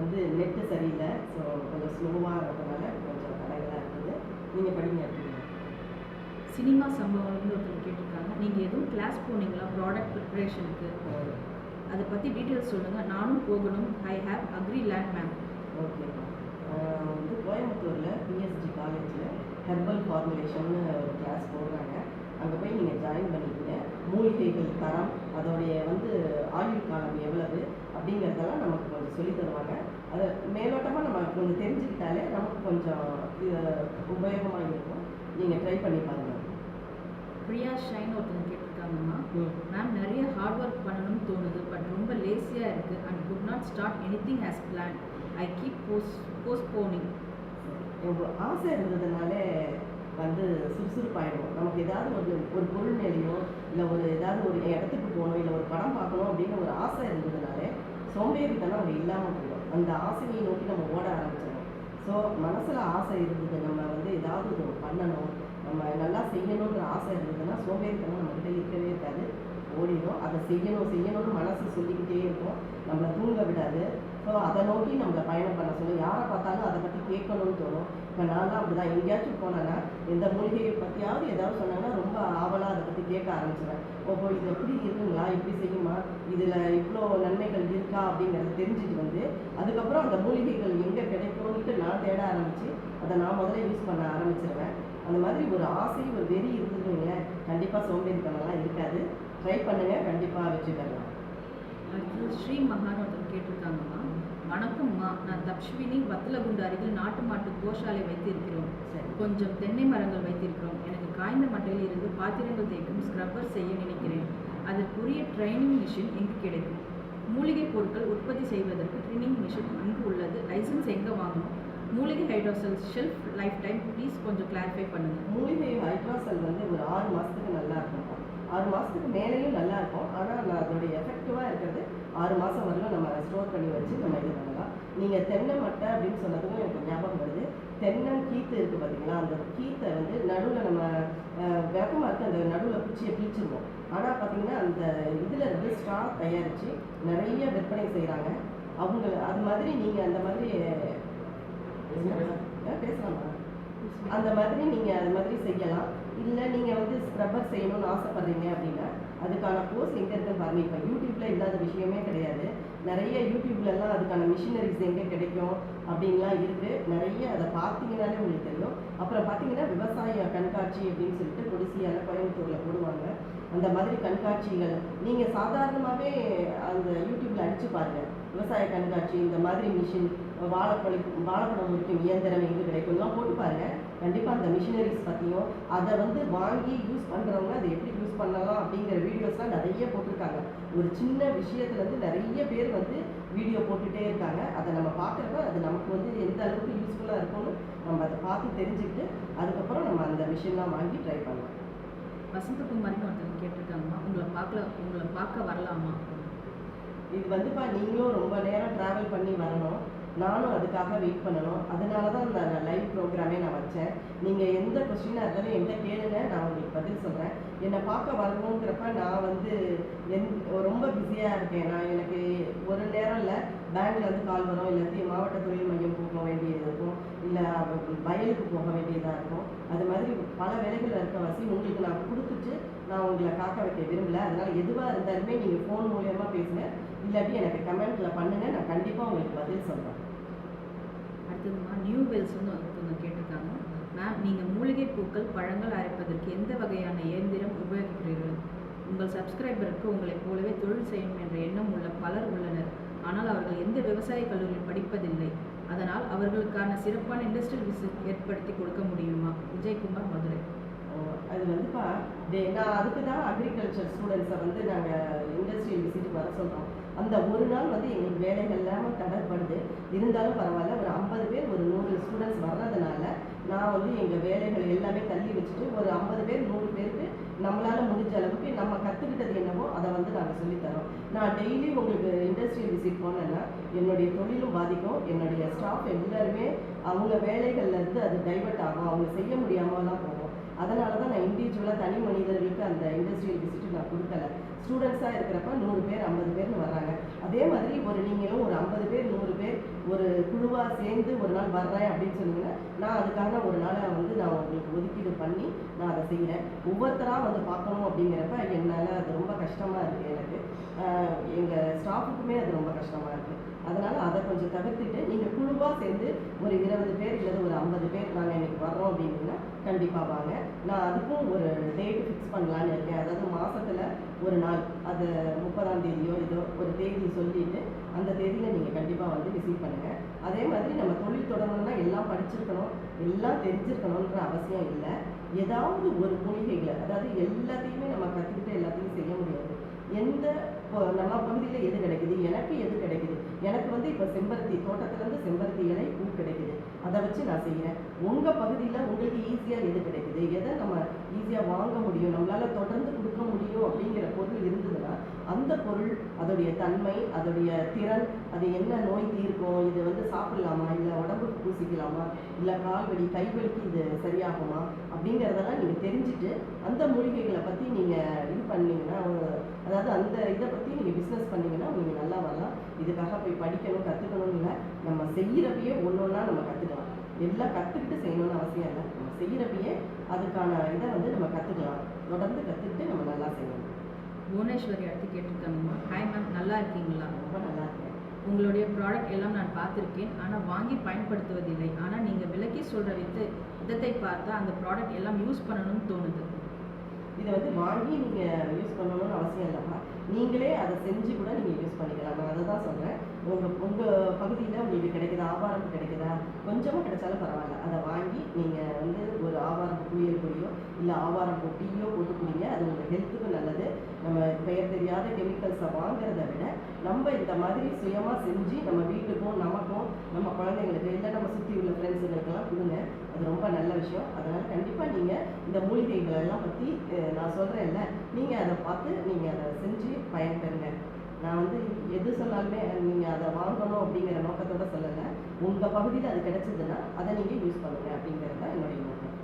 வந்து நெட்டு சரியில்லை. ஸோ கொஞ்சம் ஸ்லோவாக இருக்கிறதுனால கொஞ்சம் தடைகளாக இருக்குது. நீங்கள் படிங்க எடுத்துக்கோங்க. சினிமா சம்பவம்னு ஒருத்தர் கேட்டிருக்காங்க. நீங்கள் எதுவும் கிளாஸ் போனீங்களா? ப்ராடக்ட் ப்ரிப்ரேஷனுக்கு அதை பற்றி டீட்டெயில்ஸ் சொல்லுங்கள் நானும் போகணும். I have agri land ma'am okay வந்து கோயம்புத்தூரில் பிஎஸ்ஜி காலேஜில் ஹெர்பல் ஃபார்முலேஷன் ஒரு கிளாஸ் போடுறாங்க. அங்கே போய் நீங்கள் ஜாயின் பண்ணிக்கங்க. மூலிகைகள் தரம் அதோடைய வந்து ஆயுள் காலம் எவ்வளவு அப்படிங்கிறதெல்லாம் நமக்கு கொஞ்சம் சொல்லி தருவாங்க. அதை மேலோட்டமாக நம்ம கொஞ்சம் தெரிஞ்சுக்கிட்டாலே நமக்கு கொஞ்சம் உபயோகமாக இருக்கும் நீங்கள் ட்ரை பண்ணி பாருங்கள் பிரியா ஷைன் ஒருத்தவங்க கேட்டிருக்காங்கம்மா. மேம் நிறைய ஹார்ட் ஒர்க் பண்ணணும்னு தோணுது பட் ரொம்ப லேசியாக இருக்குது and good not start anything as plan I keep post postponing எனக்கு ஒரு ஆசை இருந்ததுனாலே வந்து சுறுசுறுப்பாயிடும் நமக்கு ஏதாவது ஒரு ஒரு பொருள் மேலேயோ இல்லை ஒரு ஏதாவது ஒரு இடத்துக்கு போகணும் இல்லை ஒரு படம் பார்க்கணும் அப்படின்னு ஒரு ஆசை இருந்ததுனாலே சோம்பேறித்தனம் அங்கே இல்லாமல் போயிடும் அந்த ஆசையை நோக்கி நம்ம ஓட ஆரம்பிச்சிடும் ஸோ மனசில் ஆசை இருந்தது நம்ம வந்து ஏதாவது ஒரு பண்ணணும் நம்ம நல்லா செய்யணுன்ற ஆசை இருந்ததுன்னா சோம்பேறித்தனம் நம்மக்கிட்ட இருக்கவே இருக்காது. ஓடிடும் அதை செய்யணும் செய்யணும்னு மனசு சொல்லிக்கிட்டே இருக்கும். நம்மளை தூங்க விடாது. ஸோ அதை நோக்கி நம்மளை பயணம் பண்ண சொல்லும் யாரை பார்த்தாலும் அதை பற்றி கேட்கணும்னு தோணும். இப்போ நான்லாம் அப்படி தான் எங்கேயாச்சும் போனேன்னா எந்த மூலிகையை பற்றியாவது ஏதாவது சொன்னாங்கன்னா ரொம்ப ஆவலாக அதை பற்றி கேட்க ஆரம்பிச்சிடுவேன் ஓஹோ இது எப்படி இருக்குங்களா? இப்படி செய்யுமா? இதில் இவ்வளோ நன்மைகள் இருக்கா? அப்படிங்கிறத தெரிஞ்சுட்டு வந்து அதுக்கப்புறம் அந்த மூலிகைகள் எங்கே கிடைக்கும்ட்டு நான் தேட ஆரம்பித்து அதை நான் முதல்ல யூஸ் பண்ண ஆரம்பிச்சிருவேன். அந்த மாதிரி ஒரு ஆசை ஒரு வெறி இருந்ததுங்க கண்டிப்பாக சோம்பேறித்தனம்லாம் இருக்காது. ட்ரை பண்ணுங்கள் கண்டிப்பாக வெற்றி பெறலாம். ஸ்ரீ மகாராஜன் ஒருத்தர் கேட்டிருக்காங்கம்மா. வணக்கம்மா நான் தப்ஷ்வினி வத்தலகுண்டு அருகில் நாட்டு மாட்டு கோஷாலை வைத்திருக்கிறோம். சரி கொஞ்சம் தென்னை மரங்கள் வைத்திருக்கிறோம். எனக்கு காய்ந்த மட்டையில் இருந்து பாத்திரங்கள் தேய்க்கும் ஸ்க்ரப்பர் செய்ய நினைக்கிறேன். அதற்குரிய ட்ரைனிங் மிஷின் எங்கு கிடைக்கும்? மூலிகை பொருட்கள் உற்பத்தி செய்வதற்கு ட்ரைனிங் மிஷின் அங்கு உள்ளது. லைசன்ஸ் எங்கே வாங்கணும்? மூலிகை hydrosol shelf life time please கொஞ்சம் கிளாரிஃபை பண்ணுங்கள் மூலிகை ஹைட்ரோசல் வந்து ஒரு ஆறு மாதத்துக்கு நல்லா இருக்கும் ஆறு மாதத்துக்கு மேலேயும் நல்லா இருக்கும். ஆனால் அதோடைய எஃபெக்டிவாக இருக்கிறது ஆறு மாதம் வரலும் நம்ம ஸ்டோர் பண்ணி வச்சு நம்ம இது பண்ணலாம். நீங்கள் தென்னை மட்டை அப்படின்னு சொன்னதுக்கும் எனக்கு ஞாபகம் வருது. தென்னம் கீத்து இருக்குது பார்த்தீங்களா அந்த கீத்தை வந்து நடுவில் நம்ம விளக்கமாக இருக்கு அந்த நடுவில் குச்சியை பிரிச்சிருவோம். ஆனால் பார்த்தீங்கன்னா அந்த இதில் இருந்து ஸ்ட்ரா தயாரித்து நிறைய விற்பனை செய்கிறாங்க அவங்க அது மாதிரி நீங்கள் அந்த மாதிரி பேசலாமா? அந்த மாதிரி நீங்கள் அது மாதிரி செய்யலாம். இல்லை நீங்கள் வந்து ஸ்க்ரப்பர் செய்யணும்னு ஆசைப்பட்றீங்க அப்படின்னா அதுக்கான கோர்ஸ் எங்கே இருக்குன்னு பாருங்க. இப்போ யூடியூப்பில் இல்லாத விஷயமே கிடையாது. நிறைய யூடியூப்லலாம் அதுக்கான மிஷினரிஸ் எங்கே கிடைக்கும் அப்படின்லாம் இருக்குது நிறைய அதை பார்த்தீங்கன்னாலே உங்களுக்கு தெரியும். அப்புறம் பார்த்தீங்கன்னா விவசாய கண்காட்சி அப்படின்னு சொல்லிட்டு கொடிசியால் கோயம்புத்தூரில் போடுவாங்க. அந்த மாதிரி கண்காட்சிகள். நீங்கள் சாதாரணமாகவே அந்த யூடியூப்பில் அடித்து பாருங்கள் விவசாய கண்காட்சி இந்த மாதிரி மிஷின் வாழைப்பழி வாழைப்பழம் முடிக்கும் இயந்திரம் எங்கே கிடைக்கும்லாம் போட்டு பாருங்கள் கண்டிப்பாக அந்த மிஷினரிஸ் பற்றியும் அதை வந்து வாங்கி யூஸ் பண்ணுறவங்க அதை எப்படி பண்ணலாம் அப்படிங்கிற வீடியோஸ்லாம் நிறைய போட்டிருக்காங்க. ஒரு சின்ன விஷயத்துலேருந்து நிறைய பேர் வந்து வீடியோ போட்டுகிட்டே இருக்காங்க. அதை நம்ம பார்க்குறப்ப அது நமக்கு வந்து எந்த அளவுக்கு யூஸ்ஃபுல்லாக இருக்கும்னு நம்ம அதை பார்த்து தெரிஞ்சுக்கிட்டு அதுக்கப்புறம் நம்ம அந்த மிஷின்லாம் வாங்கி ட்ரை பண்ணலாம். வசந்தகுமாரின்னு ஒருத்தர் கேட்டிருக்காங்கம்மா. உங்களை பார்க்கல உங்களை பார்க்க வரலாமா? இது வந்துப்பா நீங்களும் ரொம்ப நேரம் ட்ராவல் பண்ணி வரணும். நானும் அதுக்காக வெயிட் பண்ணணும். அதனால தான் அந்த லைவ் ப்ரோக்ராமே நான் வச்சேன். நீங்கள் எந்த கொஸ்டினாக இருந்தாலும் எந்த கேளுங்க. நான் உங்களுக்கு பதில் சொல்கிறேன் என்னை பார்க்க வரணுங்கிறப்ப நான் வந்து எந் ரொம்ப பிஸியாக இருக்கேன். நான் எனக்கு ஒரு நேரம் இல்லை பேங்க்லேருந்து கால் வரும். இல்லாட்டி மாவட்ட தொழில் மையம் போக வேண்டியது இருக்கும். இல்லை வயலுக்கு போக வேண்டியதாக இருக்கும். அது மாதிரி பல வேலைகள் இருக்கவாசி உங்களுக்கு நான் கொடுத்துட்டு நான் உங்களை காக்க வைக்க விரும்பல. அதனால் எதுவாக இருந்தாலுமே நீங்கள் ஃபோன் மூலயமா பேசுங்க. இல்லாட்டி எனக்கு கமெண்ட்டில் பண்ணுங்கள் நான் கண்டிப்பாக உங்களுக்கு பதில் சொல்கிறேன் அடுத்ததுமா நியூ வெல்ஸ் வந்து ஒருத்தவங்க கேட்டிருக்காங்க. மேம் நீங்கள் மூலிகை பூக்கள் பழங்கள் அரைப்பதற்கு எந்த வகையான இயந்திரம் உபயோகிக்கிறீர்கள்? உங்கள் சப்ஸ்கிரைபருக்கு உங்களைப் போலவே தொழில் செய்யணும் என்ற எண்ணம் உள்ள பலர் உள்ளனர். ஆனால் அவர்கள் எந்த விவசாய கல்லூரியில் படிப்பதில்லை. அதனால் அவர்களுக்கான சிறப்பான இண்டஸ்ட்ரியல் விசிட் ஏற்படுத்தி கொடுக்க முடியுமா? விஜயகுமார் மதுரை. அது வந்துப்பா டே நான் அதுக்கு தான் அக்ரிகல்ச்சர் ஸ்டூடெண்ட்ஸை வந்து நாங்கள் இண்டஸ்ட்ரியல் விசிட் வர சொல்கிறோம் அந்த ஒரு நாள் வந்து எங்களுக்கு வேலைகள் இல்லாமல் தடைப்படுது இருந்தாலும் பரவாயில்ல ஒரு ஐம்பது பேர் ஒரு நூறு ஸ்டூடெண்ட்ஸ் வர்றதுனால நான் வந்து எங்கள் வேலைகள் எல்லாமே தள்ளி வச்சுட்டு ஒரு ஐம்பது பேர் நூறு பேருக்கு நம்மளால் முடிஞ்ச அளவுக்கு நம்ம கற்றுக்கிட்டது என்னவோ அதை வந்து நாங்கள் சொல்லித்தரோம். நான் டெய்லி உங்களுக்கு இண்டஸ்ட்ரியல் விசிட் போனேன்னா என்னுடைய தொழிலும் பாதிக்கும். என்னுடைய ஸ்டாஃப் எல்லாருமே அவங்க வேலைகள்லேருந்து அது டைவெர்ட் ஆகும். அவங்க செய்ய முடியாமலாம் போகும். அதனால தான் நான் இண்டிவிஜுவலாக தனி மனிதர்களுக்கு அந்த இண்டஸ்ட்ரியல் விசிட் நான் கொடுக்கல. ஸ்டூடெண்ட்ஸாக இருக்கிறப்ப நூறு பேர் ஐம்பது பேர்னு வராங்க அதே மாதிரி ஒரு நீங்களும் ஒரு ஐம்பது பேர் நூறு பேர் ஒரு குழுவாக சேர்ந்து ஒரு நாள் வர்றேன் அப்படின்னு சொன்னீங்கன்னா நான் அதுக்கான ஒரு நாளை வந்து நான் உங்களுக்கு ஒதுக்கீடு பண்ணி நான் அதை செய்கிறேன் ஒவ்வொருத்தராக வந்து பார்க்கணும் அப்படிங்கிறப்ப என்னால் அது ரொம்ப கஷ்டமாக இருக்குது எனக்கு. எங்கள் ஸ்டாஃபுக்குமே அது ரொம்ப கஷ்டமாக இருக்குது அதனால் அதை கொஞ்சம் தவிர்த்துட்டு நீங்கள் குழுவாக சேர்ந்து ஒரு இருபது பேர் இல்லது ஒரு ஐம்பது பேர் நாங்கள் இன்றைக்கி வர்றோம் அப்படின்னா கண்டிப்பாக வாங்க. நான் அதுக்கும் ஒரு டேட் ஃபிக்ஸ் பண்ணலான்னு இருக்கேன். அதாவது மாதத்தில் ஒரு நாள். அது முப்பதாம் தேதியோ ஏதோ ஒரு தேதி சொல்லிட்டு அந்த தேதியில் நீங்கள் கண்டிப்பாக வந்து விசிட் பண்ணுங்கள் அதே மாதிரி நம்ம தொழில் தொடங்கணும்னா எல்லாம் படிச்சிருக்கணும் எல்லாம் தெரிஞ்சிருக்கணுன்ற அவசியம் இல்லை. ஏதாவது ஒரு மூலிகைகளை அதாவது எல்லாத்தையுமே நம்ம கற்றுக்கிட்டு எல்லாத்தையும் செய்ய முடியாது. எந்த நம்ம பகுதியில் எது கிடைக்குது? எனக்கு எது கிடைக்குது? எனக்கு வந்து இப்போ செம்பருத்தி தோட்டத்துலேருந்து செம்பருத்தி இலை பூ கிடைக்குது. அதை வச்சு நான் செய்கிறேன். உங்கள் பகுதியில் உங்களுக்கு ஈஸியாக எது கிடைக்குது? எதை நம்ம ஈஸியாக வாங்க முடியும்? நம்மளால் தொடர்ந்து கொடுக்க முடியும் அப்படிங்கிற பொருள் இருந்ததுன்னா அந்த பொருள் அதோடைய தன்மை அதோடைய திறன் அது என்ன நோய் தீர்க்கும்? இது வந்து சாப்பிடலாமா? இல்லை உடம்புக்கு பூசிக்கலாமா? இல்லை கால் வலி கை வலிக்கு இது சரியாகுமா? அப்படிங்கிறதெல்லாம் நீங்கள் தெரிஞ்சுட்டு அந்த மூலிகைகளை பற்றி நீங்கள் இது பண்ணீங்கன்னா அதாவது அந்த இதை பற்றி நீங்கள் பிஸ்னஸ் பண்ணிங்கன்னா நீங்கள் நல்லா வரலாம். இதுக்காக போய் படிக்கணும் கற்றுக்கணும் இல்லை. நம்ம செய்கிறப்பயே ஒன்று ஒன்றா நம்ம கற்று எல்லாம் கற்றுக்கிட்டு செய்யணும்னு அவசியம் இல்லை. நம்ம செய்கிறப்பயே அதுக்கான இதை வந்து நம்ம கற்றுக்கலாம் தொடர்ந்து கற்றுக்கிட்டு நம்ம நல்லா செய்யணும். புவனேஸ்வரி அடுத்து கேட்டிருக்காங்கம்மா. ஹாய் மேம் நல்லா இருக்கீங்களா? ரொம்ப நல்லா இருக்கேன். உங்களுடைய ப்ராடக்ட் எல்லாம் நான் பார்த்துருக்கேன். ஆனால் வாங்கி பயன்படுத்துவதில்லை. ஆனால் நீங்கள் விலக்கி சொல்கிற வித்து விதத்தை பார்த்தா அந்த ப்ராடக்ட் எல்லாம் யூஸ் பண்ணணும்னு தோணுது. இதை வந்து வாங்கி நீங்கள் யூஸ் பண்ணணும்னு அவசியம் இல்லைப்பா நீங்களே அதை செஞ்சு கூட நீங்கள் யூஸ் பண்ணிக்கலாம். நான் அதை தான் சொல்கிறேன் உங்கள் உங்கள் பகுதியில் உங்களுக்கு கிடைக்குதா? ஆவாரம் கிடைக்குதா? கொஞ்சமாக கிடைச்சாலும் பரவாயில்ல. அதை வாங்கி நீங்கள் வந்து ஒரு ஆவாரம் குளியல் பொடியோ இல்லை ஆவாரம் பொட்டியோ போட்டு குடிங்க. அது உங்கள் ஹெல்த்துக்கும் நல்லது. நம்ம பெயர் தெரியாத கெமிக்கல்ஸை வாங்குறத விட நம்ம இந்த மாதிரி சுயமாக செஞ்சு நம்ம வீட்டுக்கும் நமக்கும் நம்ம குழந்தைங்களுக்கு இல்லை நம்ம சுற்றி உள்ள ஃப்ரெண்ட்ஸுங்களுக்கெல்லாம் கொடுங்க. அது ரொம்ப நல்ல விஷயம். அதனால் கண்டிப்பாக நீங்கள் இந்த மூலிகைகளெல்லாம் பற்றி நான் சொல்கிறேன்ல நீங்கள் அதை பார்த்து நீங்கள் அதை செஞ்சு பயன்பெறுங்க. நான் வந்து எது சொன்னாலுமே நீங்கள் அதை வாங்கணும் அப்படிங்கிற நோக்கத்தோட சொல்லலை. உங்கள் பகுதியில் அது கிடைச்சதுன்னா அதை நீங்கள் யூஸ் பண்ணுங்க அப்படிங்கிறது தான் என்னுடைய நோக்கம்.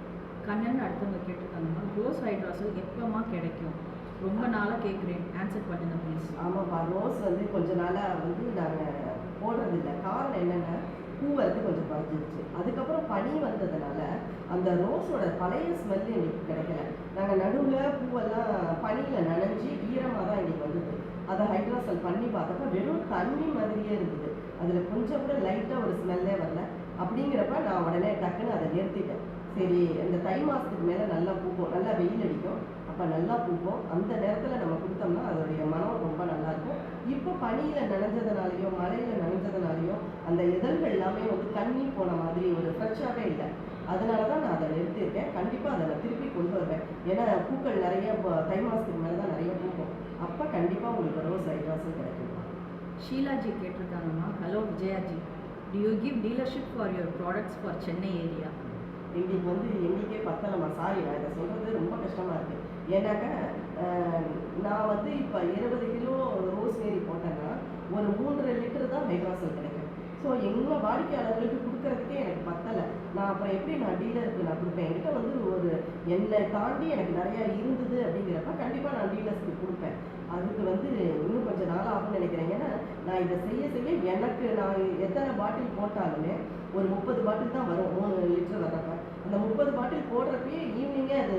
கண்ணன் அடுத்தவங்க கேட்டிருக்காங்கம்மா ரோஸ் ஹைட்ராசல் எப்போம்மா கிடைக்கும்? ரொம்ப நாளாக கேட்குறேன். ஆன்சர் பண்ணுங்க ப்ளீஸ் ஆமாப்பா ரோஸ் வந்து கொஞ்ச நாளாக வந்து நாங்கள் போடுறதில்ல. காரணம் என்னென்னா பூ வரது கொஞ்சம் குறைஞ்சிருச்சு. அதுக்கப்புறம் பனி வந்ததுனால அந்த ரோஸோட பழைய ஸ்மெல் எங்களுக்கு கிடைக்கல. நாங்கள் நடுவில் பூவெல்லாம் பனியில் நனைஞ்சு ஈரமாக தான் எங்களுக்கு வந்தது. அதை ஹைட்ராசல் பண்ணி பார்த்தப்ப வெறும் தண்ணி மாதிரியே இருந்தது. அதில் கொஞ்சம் கூட லைட்டாக ஒரு ஸ்மெல்லே வரல. அப்படிங்கிறப்ப நான் உடனே டக்குன்னு அதை நிறுத்திட்டேன். சரி இந்த தை மாதத்துக்கு மேலே நல்லா பூக்கும் நல்லா வெயில் அடிக்கும். அப்போ நல்லா பூக்கும். அந்த நேரத்தில் நம்ம கொடுத்தோம்னா அதோடைய மனம் ரொம்ப நல்லாயிருக்கும் இப்போ பனியில் நனைஞ்சதுனாலையோ மழையில் நனைஞ்சதுனாலையோ அந்த இதழ்கள் எல்லாமே வந்து தண்ணி போன மாதிரி ஒரு ஃப்ரெஷ்ஷாகவே இல்லை. அதனால தான் நான் அதை நிறுத்தியிருக்கேன். கண்டிப்பாக அதை நான் திருப்பி கொண்டு வருவேன். ஏன்னா பூக்கள் நிறைய தை மாதத்துக்கு மேலே தான் நிறைய பூ அப்போ கண்டிப்பாக உங்களுக்கு ரோஸ் ஐட்ராஸும் கிடைக்கும். Sheelaji கேட்டிருக்காங்கம்மா hello Vijayaji do you give dealership for your products for Chennai area எங்களுக்கு வந்து எங்களுக்கே பத்தலம்மா சாரி நான் இதை சொல்கிறது ரொம்ப கஷ்டமாக இருக்குது ஏன்னாக்கா நான் வந்து இப்போ இருபது கிலோ ரோஸ்மேரி போட்டேன்னா ஒரு மூன்றரை லிட்டர் தான் ஹைட்ராசல் கிடைக்கும். ஸோ எங்கள் வாடிக்கையாளர்களுக்கு கொடுக்கறதுக்கே எனக்கு பத்தலை. நான் அப்புறம் எப்படி நான் டீலருக்கு நான் கொடுப்பேன். என்கிட்ட வந்து ஒரு என்னை தாண்டி எனக்கு நிறையா இருந்தது அப்படிங்கிறப்ப கண்டிப்பாக நான் டீலர்ஸ்க்கு கொடுப்பேன். அதுக்கு வந்து இன்னும் கொஞ்சம் நாள் ஆகும்னு நினைக்கிறேன். ஏன்னா நான் இதை செய்ய செய்ய எனக்கு நான் எத்தனை பாட்டில் போட்டாலுமே ஒரு முப்பது பாட்டில் தான் வரும். மூணு லிட்டர் வர்றப்ப. அந்த முப்பது பாட்டில் போடுறப்பயே ஈவினிங்கே அது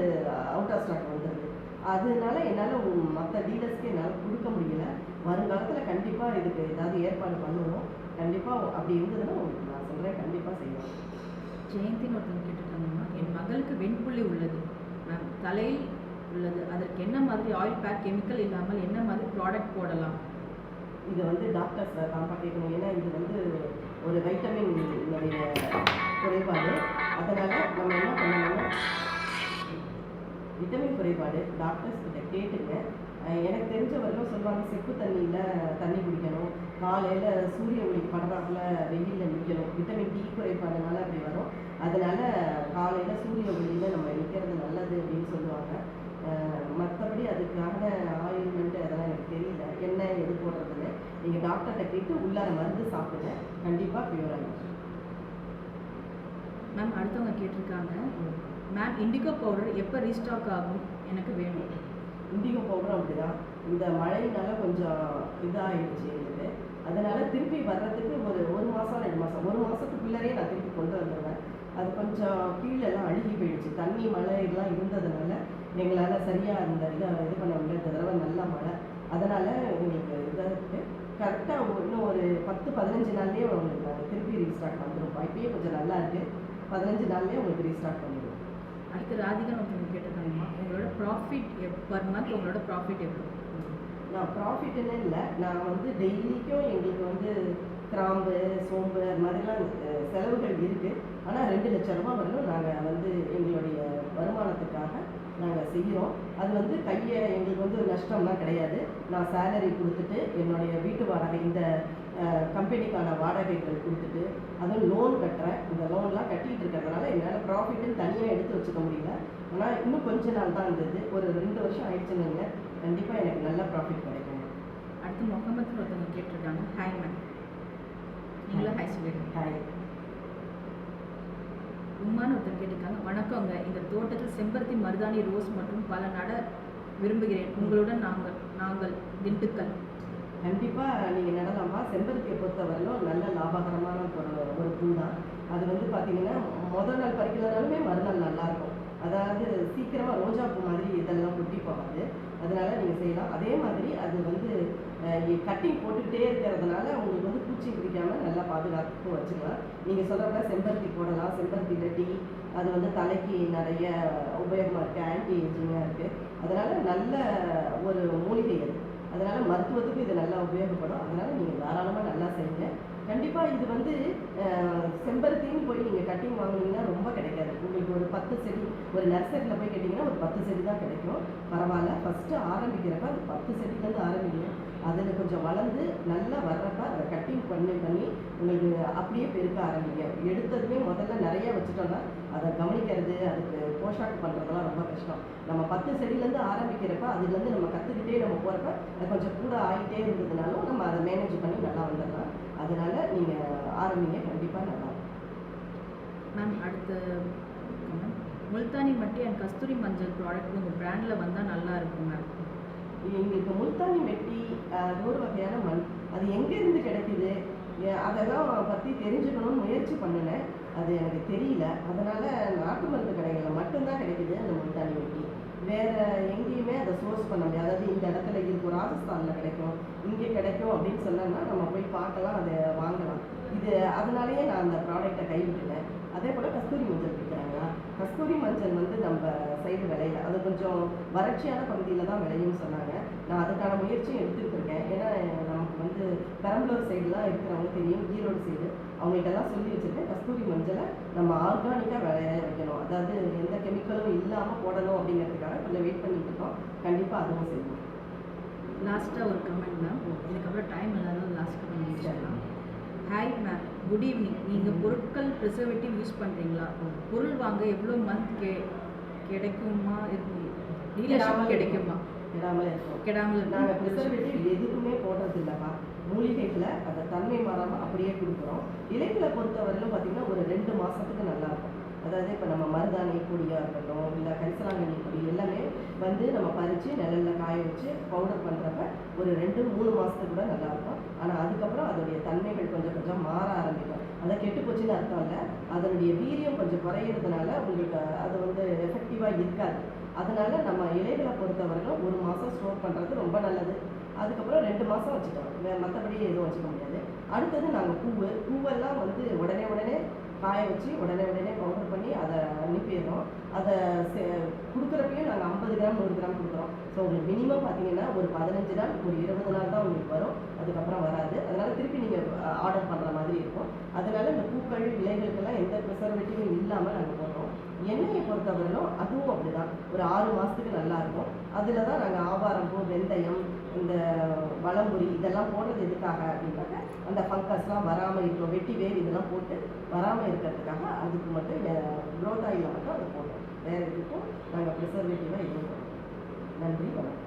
அவுட் ஆஃப் ஸ்டாக் வந்துடுது அதனால என்னால் மற்ற டீலர்ஸ்க்கு என்னால் கொடுக்க முடியல. வருங்காலத்தில் கண்டிப்பாக இதுக்கு ஏதாவது ஏற்பாடு பண்ணுவோம். கண்டிப்பாக அப்படி இருந்ததுன்னா நான் சொல்கிறேன் கண்டிப்பாக செய்வோம் ஜெயந்தின்னு ஒருத்தவங்க கேட்டிருக்காங்கம்மா என் மகளுக்கு வெண்புள்ளி உள்ளது. மேம் தலையில் உள்ளது. அதற்கு என்ன மாதிரி ஆயில் பேக் கெமிக்கல் இல்லாமல் என்ன மாதிரி ப்ராடக்ட் போடலாம்? இது வந்து டாக்டர்ஸ் தான் கேட்கணும் ஏன்னா இது வந்து ஒரு வைட்டமின் குறைபாடு. அதனால் நம்ம என்ன பண்ணணும்னா விட்டமின் குறைபாடு டாக்டர்ஸ் கிட்ட கேட்டுங்க. எனக்கு தெரிஞ்சவர்களும் சொல்லுவாங்க செப்பு தண்ணியில் தண்ணி குடிக்கணும். காலையில் சூரிய ஒளி படுறாப்புல வெயிலில் நிற்கணும் விட்டமின் டி குறைபாடுனால அப்படி வரும். அதனால காலையில் சூரிய ஒளியில் நம்ம நிற்கிறது நல்லது அப்படின்னு சொல்லுவாங்க. மற்றபடி அதுக்கான ஆயில்மெண்ட் அதெல்லாம் எனக்கு தெரியல. என்ன எது போடுறதுன்னு நீங்கள் டாக்டர்கிட்ட கேட்டு உள்ளார மருந்து சாப்பிடுங்க. கண்டிப்பாக ப்யூர் ஆகிடும் மேம் அடுத்தவங்க கேட்டிருக்காங்க. மேம் இண்டிகோ பவுடர் எப்போ ரீஸ்டாக் ஆகும்? எனக்கு வேணும். இண்டிகோ பவுடரும் அப்படிதான். இந்த மழையினால கொஞ்சம் இதாகிடுச்சு எங்களுக்கு. அதனால் திருப்பி வர்றதுக்கு ஒரு ஒரு மாதம் ரெண்டு மாதம் ஒரு மாதத்துக்குள்ளரே நான் திருப்பி கொண்டு வந்துடுவேன் அது கொஞ்சம் கீழெல்லாம் அழுகி போயிடுச்சு. தண்ணி மழை இதெல்லாம் இருந்ததுனால எங்களால் சரியாக அந்த இதை இது பண்ண முடியல. இந்த தடவை நல்லா மழை. அதனால் எங்களுக்கு இதாக இருக்குது கரெக்டாக இன்னும் ஒரு பத்து பதினஞ்சு நாள்லேயே உங்களுக்கு நாங்கள் திருப்பி ரீஸ்டார்ட் வந்துடும் இப்பயே கொஞ்சம் நல்லா இருக்குது பதினஞ்சு நாள்லேயே உங்களுக்கு ரீஸ்டார்ட் பண்ணிடுவோம் அடுத்து ராதிகா ஒருத்தவங்க கேட்டிருக்காங்கம்மா உங்களோட ப்ராஃபிட் பர் மந்த் உங்களோட ப்ராஃபிட் எவ்வளோ நான் ப்ராஃபிட்னு இல்லை. நான் வந்து டெய்லிக்கும் எங்களுக்கு வந்து கிராம்பு சோம்பு அது மாதிரிலாம் செலவுகள் இருக்குது ஆனால் ரெண்டு லட்ச ரூபா வரலும் நாங்கள் வந்து எங்களுடைய வருமானத்துக்காக நாங்கள் செய்கிறோம் அது வந்து கையை எங்களுக்கு வந்து நஷ்டம்லாம் கிடையாது. நான் சேலரி கொடுத்துட்டு என்னுடைய வீட்டு வாடகை இந்த கம்பெனிக்கான வாடகைகள் கொடுத்துட்டு அதுவும் லோன் கட்டுறேன். இந்த லோன்லாம் கட்டிட்டு இருக்கிறதுனால என்னால் ப்ராஃபிட்டுன்னு தனியாக எடுத்து வச்சுக்க முடியல. ஆனால் இன்னும் கொஞ்ச நாள் தான் இருந்தது. ஒரு ரெண்டு வருஷம் ஆயிடுச்சுன்னு கண்டிப்பாக எனக்கு நல்ல ப்ராஃபிட் கிடைக்கும் அடுத்து முகமது ஒருத்தவங்க கேட்டிருக்காங்க. ஹாய் மேம் நீங்களும் ஹாய் சொல்லிடுங்க. ஹாய் உமான்னு ஒருத்தர் கேட்டிருக்காங்க. வணக்கங்க. இந்த தோட்டத்தில் செம்பருத்தி மருதாணி ரோஸ் மற்றும் பல நட விரும்புகிறேன். உங்களுடன் நாங்கள் நாங்கள் திண்டுக்கல். கண்டிப்பாக நீங்கள் நடலாமா செம்பருத்தியை பொறுத்தவரையிலும் நல்ல லாபகரமான ஒரு ஒரு பூ தான். அது வந்து பார்த்தீங்கன்னா முதல் நாள் பறிக்கிறதுனாலுமே மறுநாள் நல்லாயிருக்கும் அதாவது சீக்கிரமாக ரோஜா பூ மாதிரி இதெல்லாம் கொட்டி போகாது. அதனால நீங்கள் செய்யலாம். அதே மாதிரி அது வந்து கட்டிங் போட்டுக்கிட்டே இருக்கிறதுனால உங்களுக்கு வந்து பூச்சி பிடிக்காமல் நல்லா பாதுகாத்து வச்சுக்கலாம். நீங்கள் சொல்கிறப்ப செம்பருத்தி போடலாம். செம்பருத்தி டீ அது வந்து தலைக்கு நிறைய உபயோகமாக இருக்குது ஆன்டி ஏஜிங்காக இருக்குது அதனால் நல்ல ஒரு மூலிகை அது. அதனால் மருத்துவத்துக்கு இது நல்லா உபயோகப்படும். அதனால் நீங்கள் தாராளமாக நல்லா செய்யுங்க. கண்டிப்பாக இது வந்து செம்பருத்தின்னு போய் நீங்கள் கட்டிங் வாங்கினீங்கன்னா ரொம்ப கிடைக்காது. உங்களுக்கு ஒரு பத்து செடி ஒரு நர்சரியில் போய் கேட்டிங்கன்னா ஒரு பத்து செடி தான் கிடைக்கும். பரவாயில்ல. ஃபஸ்ட்டு ஆரம்பிக்கிறப்ப அது பத்து செடிலேருந்து ஆரம்பிக்கணும் அதில் கொஞ்சம் வளர்ந்து நல்லா வர்றப்ப அதை கட்டிங் பண்ணி பண்ணி உங்களுக்கு அப்படியே பெருக்க ஆரம்பிங்க. எடுத்ததுமே முதல்ல நிறைய வச்சுட்டோம்னா அதை கவனிக்கிறது அதுக்கு போஷாக்கு பண்ணுறதெல்லாம் ரொம்ப கஷ்டம். நம்ம பத்து செடியிலேருந்து ஆரம்பிக்கிறப்ப அதுலேருந்து நம்ம கற்றுக்கிட்டே நம்ம போகிறப்ப அது கொஞ்சம் கூட ஆகிட்டே இருந்ததுனாலும் நம்ம அதை மேனேஜ் பண்ணி நல்லா வந்துடலாம். அதனால நீங்கள் ஆரம்பிங்க கண்டிப்பாக நல்லா இருக்கும். மேம் அடுத்த. முல்தானி மட்டி அண்ட் கஸ்தூரி மஞ்சள் ப்ராடக்ட் உங்கள் பிராண்டில் வந்தால் நல்லா இருக்கும் மேம் எங்களுக்கு முல்தானி அது ஒரு வகையான மண். அது எங்கேருந்து கிடைக்குது? அதெல்லாம் பற்றி தெரிஞ்சுக்கணும்னு முயற்சி பண்ணினேன் அது எனக்கு தெரியல. அதனால் நாட்டு மருந்து கடைகளில் மட்டும்தான் கிடைக்குது அந்த முல்தானி மெட்டி வேறு எங்கேயுமே அதை சோர்ஸ் பண்ண முடியாது. அதாவது இந்த இடத்துல இருக்கும் ராஜஸ்தானில் கிடைக்கும் இங்கே கிடைக்கும் அப்படின்னு சொன்னோம்னா நம்ம போய் பார்க்கலாம் அதை வாங்கலாம். இது அதனாலேயே நான் அந்த ப்ராடக்டை கைவிட்டுட்டேன். அதே போல் கஸ்தூரி மஞ்சள் விற்கிறாங்க. கஸ்தூரி மஞ்சள் வந்து நம்ம சைடு விளையல அது கொஞ்சம் வறட்சியான பகுதியில் தான் விளையும்னு சொன்னாங்க. நான் அதுக்கான முயற்சியும் எடுத்துகிட்டு இருக்கேன். ஏன்னா நமக்கு வந்து பெரம்பலூர் சைடுலாம் இருக்கிறவங்க தெரியும் ஈரோடு சைடு அவங்கள்ட்டெல்லாம் சொல்லி வச்சுருக்கேன் கஸ்தூரி மஞ்சளை நம்ம ஆர்கானிக்காக விளைய வைக்கணும். அதாவது எந்த கெமிக்கலும் இல்லாமல் போடணும் அப்படிங்கிறதுக்காக கொஞ்சம் வெயிட் பண்ணிட்டு இருக்கோம். கண்டிப்பாக அதுவும் செய்யணும் லாஸ்ட்டாக ஒரு கமெண்ட் மேம் இதுக்கப்புறம் டைம் இல்லாதனால லாஸ்ட் கமெண்ட் முடிச்சிடலாம் ஹாய் மேம் குட் ஈவினிங் நீங்கள் பொருட்கள் ப்ரிசர்வேட்டிவ் யூஸ் பண்ணுறீங்களா பொருள் வாங்க எவ்வளோ மந்த் கே கிடைக்குமா? இருக்கும் கிடைக்குமா? விடாமல் இருக்கும் கெடாமல் நாங்கள் ப்ரிசர்வேட்டிவ் எதுக்குமே போடுறது இல்லைப்பா மூலிகைகளை அதை தன்மை மாறாமல் அப்படியே கொடுக்குறோம். இலைகளை பொறுத்தவரையிலும் பார்த்தீங்கன்னா ஒரு ரெண்டு மாதத்துக்கு நல்லா இருக்கும் அதாவது இப்போ நம்ம மருதாணி கொடியாக இருக்கட்டும் இல்லை கரிசலாங்கண்ணி கொடி எல்லாமே வந்து நம்ம பறித்து நிழலில் காய வச்சு பவுடர் பண்ணுறப்ப ஒரு ரெண்டு மூணு மாதத்துக்கு கூட நல்லா இருக்கும் ஆனால் அதுக்கப்புறம் அதோடைய தன்மைகள் கொஞ்சம் கொஞ்சம் மாற ஆரம்பிக்கும். அதை கெட்டு போச்சுன்னு அர்த்தம் இல்லை. அதனுடைய வீரியம் கொஞ்சம் குறையிறதுனால உங்களுக்கு அது வந்து எஃபெக்டிவாக இருக்காது. அதனால் நம்ம இலைகளை பொறுத்தவரைக்கும் ஒரு மாதம் ஸ்டோர் பண்ணுறது ரொம்ப நல்லது. அதுக்கப்புறம் ரெண்டு மாதம் வச்சுக்கலாம். வேறு மற்றபடி எதுவும் வச்சுக்க முடியாது. அடுத்தது நாங்கள் பூவு பூவெல்லாம் வந்து உடனே உடனே காய வச்சு உடனே உடனே பவுடர் பண்ணி அதை அனுப்பிடுறோம். அதை கொடுக்குறப்பையும் நாங்கள் ஐம்பது கிராம் நூறு கிராம் கொடுக்குறோம். ஸோ உங்களுக்கு மினிமம் பார்த்தீங்கன்னா ஒரு பதினஞ்சு நாள் ஒரு இருபது நாள் தான் உங்களுக்கு வரும். அதுக்கப்புறம் வராது. அதனால் திருப்பி நீங்கள் ஆர்டர் பண்ணுற மாதிரி இருக்கும். அதனால இந்த பூக்கள் இலைகளுக்கெல்லாம் எந்த ப்ரிசர்வேட்டிவும் இல்லாமல் நாங்கள் போகிறோம் எண்ணெயை பொறுத்தவரையிலும் அதுவும் அப்படிதான். ஒரு ஆறு மாதத்துக்கு நல்லா இருக்கும். அதில் தான் நாங்கள் ஆவாரம் பூ வெந்தயம் இந்த வளம்புரி இதெல்லாம் போடுறது எதுக்காக அப்படின்னாக்க அந்த ஃபங்கஸ்லாம் வராமல் இருக்கும் வெட்டி வேர் இதெல்லாம் போட்டு வராமல் இருக்கிறதுக்காக அதுக்கு மட்டும் க்ரோத் ஆயில மட்டும் அதை போடுறோம். வேறு எதுக்கும் நாங்கள் ப்ரிசர்வேட்டிவாக எதுவும் நன்றி வணக்கம்.